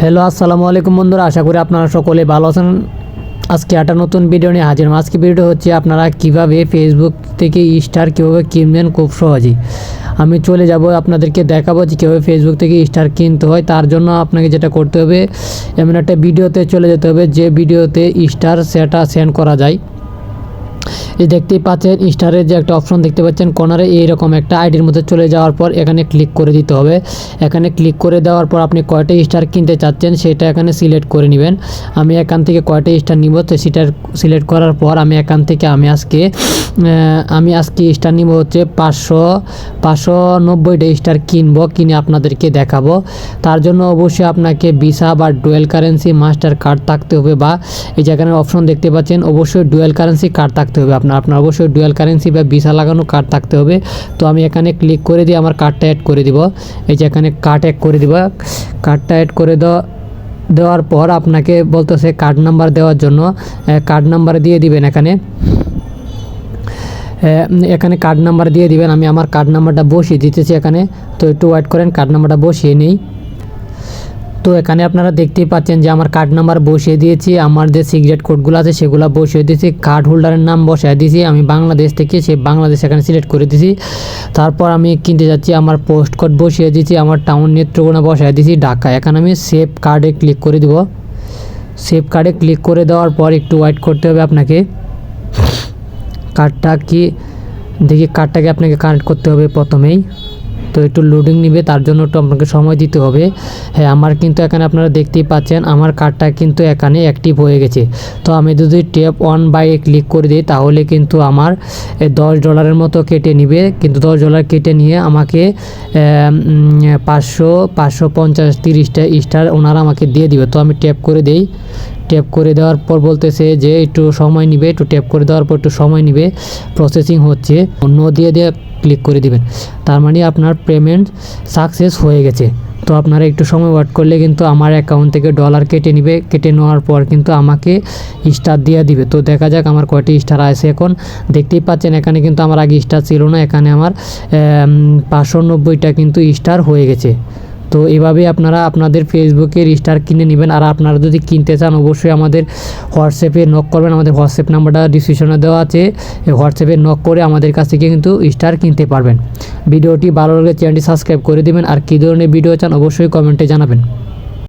Hello, আসসালামু আলাইকুম বন্ধুরা, আশা করি আপনারা সকলে ভালো আছেন। আজকে একটা নতুন ভিডিও নিয়ে হাজির। আজকে ভিডিও হচ্ছে আপনারা কীভাবে ফেসবুক থেকে স্টার কীভাবে কিনবেন খুব সহজেই। আমি চলে যাব, আপনাদেরকে দেখাবো যে কীভাবে ফেসবুক থেকে স্টার কিনতে হয়। তার জন্য আপনাকে যেটা করতে হবে, এমন একটা ভিডিওতে চলে যেতে হবে, যে ভিডিওতে স্টার সেটা সেন্ড করা যায়। এই দেখতেই পাচ্ছেন, স্টারের যে একটা অপশন দেখতে পাচ্ছেন কর্নারে এইরকম একটা আইডির মধ্যে চলে যাওয়ার পর এখানে ক্লিক করে দিতে হবে। এখানে ক্লিক করে দেওয়ার পর আপনি কয়টা স্টার কিনতে চাচ্ছেন সেটা এখানে সিলেক্ট করে নেবেন। আমি এখান থেকে কয়টা স্টার নিব? তো সেটা সিলেক্ট করার পর আমি এখান থেকে আমি আজকে আমি আজকে স্টার নিব হচ্ছে পাঁচশো পাঁচশো নব্বইটা স্টার কিনবো, কিনে আপনাদেরকে দেখাবো। তার জন্য অবশ্যই আপনাকে ভিসা বা ডুয়েল কারেন্সি মাস্টার কার্ড থাকতে হবে বা এই যেখানে অপশন দেখতে পাচ্ছেন, অবশ্যই ডুয়েল কারেন্সি কার্ড থাকতে হবে আপনার আপনার অবশ্যই ডুয়েল কারেন্সি বা ভিসা লাগানো কার্ড থাকতে হবে। তো আমি এখানে ক্লিক করে দিয়ে আমার কার্ডটা অ্যাড করে দিব। এই যে এখানে কার্ড অ্যাড করে দিব। কার্ডটা অ্যাড করে দেওয়া, দেওয়ার পর আপনাকে বলতেছে কার্ড নাম্বার দেওয়ার জন্য। কার্ড নাম্বার দিয়ে দিবেন এখানে। এখানে কার্ড নাম্বার দিয়ে দিবেন। আমি আমার কার্ড নাম্বারটা বসিয়ে দিতেছি এখানে। তো একটু ওয়েট করেন কার্ড নাম্বারটা বসিয়ে নেই। তো এখানে আপনারা দেখতেই পাচ্ছেন যে আমার কার্ড নাম্বার বসিয়ে দিয়েছি, আমার যে সিগারেট কোডগুলো আছে সেগুলো বসিয়ে দিয়েছি কার্ড হোল্ডারের নাম বসিয়ে দিয়েছি, আমি বাংলাদেশ থেকে সে বাংলাদেশ এখানে সিলেক্ট করে দিয়েছি। তারপর আমি কিনতে যাচ্ছি, আমার পোস্ট কোড বসিয়ে দিয়েছি, আমার টাউন নেত্রকোনা বসিয়ে দিয়েছি ঢাকা এখানে আমি সেভ কার্ডে ক্লিক করে দিব। সেভ কার্ডে ক্লিক করে দেওয়ার পর একটু ওয়েট করতে হবে আপনাকে। কার্ডটা কি, দেখি কার্ডটাকে আপনাকে কানেক্ট করতে হবে প্রথমেই। তো একটু লোডিং নিবে, তার জন্য একটু আপনাকে সময় দিতে হবে। হ্যাঁ আমার কিন্তু এখানে আপনারা দেখতেই পাচ্ছেন, আমার কার্ডটা কিন্তু এখানে অ্যাক্টিভ হয়ে গেছে। তো আমি যদি ট্যাপ অন বাই ক্লিক করে দিই, তাহলে কিন্তু আমার দশ ডলারের মতো কেটে নিবে। কিন্তু দশ ডলার কেটে নিয়ে আমাকে পাঁচশো পাঁচশো পঞ্চাশ তিরিশটা স্টার ওনারা আমাকে দিয়ে দিবে। তো আমি ট্যাপ করে দেই। ট্যাপ করে দেওয়ার পর বলতেছে যে, একটু সময় নিবে, একটু ট্যাপ করে দেওয়ার পর একটু সময় নিবে। প্রসেসিং হচ্ছে। অন্য দিয়ে দিয়ে ক্লিক করে দিবেন। তার মানে আপনার পেমেন্ট সাকসেস হয়ে গেছে। তো আপনারা একটু সময় ওয়েট করলে কিন্তু আমার অ্যাকাউন্ট থেকে ডলার কেটে নিবে। কেটে নেওয়ার পর কিন্তু আমাকে স্টার দিয়ে দিবে। তো দেখা যাক আমার কয়টি স্টার আছে এখন। দেখতেই পাচ্ছেন এখানে কিন্তু আমার আগে স্টার ছিল না। এখানে আমার পাঁচশো নব্বইটা কিন্তু স্টার হয়ে গেছে। তো এভাবে আপনারা আপনাদের ফেসবুকের স্টার কিনে নেবেন। আর আপনারা যদি কিনতে চান, অবশ্যই আমাদের হোয়াটসঅ্যাপে নক করবেন। আমাদের হোয়াটসঅ্যাপ নাম্বারটা ডিসক্রিপশনে দেওয়া আছে। হোয়াটসঅ্যাপে নক করে আমাদের কাছ থেকে কিন্তু স্টার কিনতে পারবেন। ভিডিওটি ভালো লাগলে চ্যানেলটি সাবস্ক্রাইব করে দেবেন। আর কী ধরনের ভিডিও চান, অবশ্যই কমেন্টে জানাবেন।